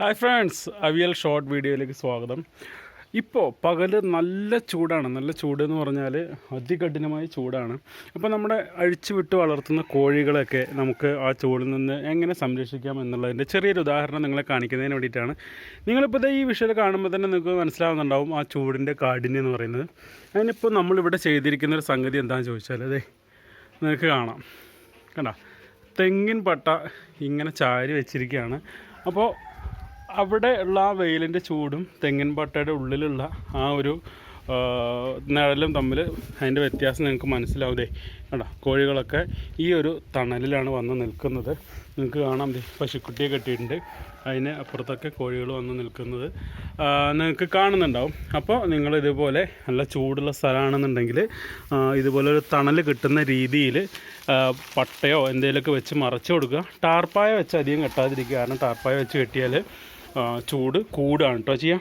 Hi friends avial short വീഡിയോയിലേക്ക് സ്വാഗതം. ഇപ്പോൾ പകൽ നല്ല ചൂടാണ്. നല്ല ചൂട് എന്ന് പറഞ്ഞാൽ അതികഠിനമായ ചൂടാണ്. അപ്പോൾ നമ്മുടെ അഴിച്ചു വിട്ട് വളർത്തുന്ന കോഴികളൊക്കെ നമുക്ക് ആ ചൂടിൽ നിന്ന് എങ്ങനെ സംരക്ഷിക്കാം എന്നുള്ളതിന്റെ ചെറിയൊരു ഉദാഹരണം നിങ്ങളെ കാണിക്കുന്നതിന് വേണ്ടിയിട്ടാണ്. നിങ്ങളിപ്പോൾ ഈ വിഷയം കാണുമ്പോൾ തന്നെ നിങ്ങൾക്ക് മനസ്സിലാവുന്നുണ്ടാവും ആ ചൂടിന്റെ കാഠിന്യം എന്ന് പറയുന്നത്. അതിനിപ്പോൾ നമ്മളിവിടെ ചെയ്തിരിക്കുന്ന ഒരു സംഗതി എന്താണെന്ന് ചോദിച്ചാൽ അതെ നിങ്ങൾക്ക് കാണാം. കണ്ട? തെങ്ങിൻ പട്ട ഇങ്ങനെ ചാരി വെച്ചിരിക്കുകയാണ്. അപ്പോൾ അവിടെ ഉള്ള ആ വെയിലിന്റെ ചൂടും തെങ്ങിൻ പട്ടയുടെ ഉള്ളിലുള്ള ആ ഒരു നിഴലും തമ്മിൽ അതിന്റെ വ്യത്യാസം നിങ്ങൾക്ക് മനസ്സിലാവുതേ കേട്ടോ കോഴികളൊക്കെ ഈ ഒരു തണലിലാണ് വന്ന് നിൽക്കുന്നത്. നിങ്ങൾക്ക് കാണാം. പശുക്കുട്ടിയെ കെട്ടിയിട്ടുണ്ട്. അതിന് അപ്പുറത്തൊക്കെ കോഴികൾ വന്ന് നിൽക്കുന്നത്. നിങ്ങൾക്ക് കാണുന്നുണ്ടാവും. അപ്പോൾ നിങ്ങൾ ഇതുപോലെ നല്ല ചൂടുള്ള സ്ഥലമാണെന്നുണ്ടെങ്കിൽ ഇതുപോലെ ഒരു തണൽ കിട്ടുന്ന രീതിയിൽ പട്ടയോ എന്തെങ്കിലുമൊക്കെ വെച്ച് മറച്ചു കൊടുക്കുക. ടാർപ്പായ വെച്ച് അധികം കെട്ടാതിരിക്കുക. കാരണം ടാർപ്പായ വെച്ച് കെട്ടിയാൽ ചൂട് കൂടുകയാണ് കേട്ടോ ചെയ്യാം.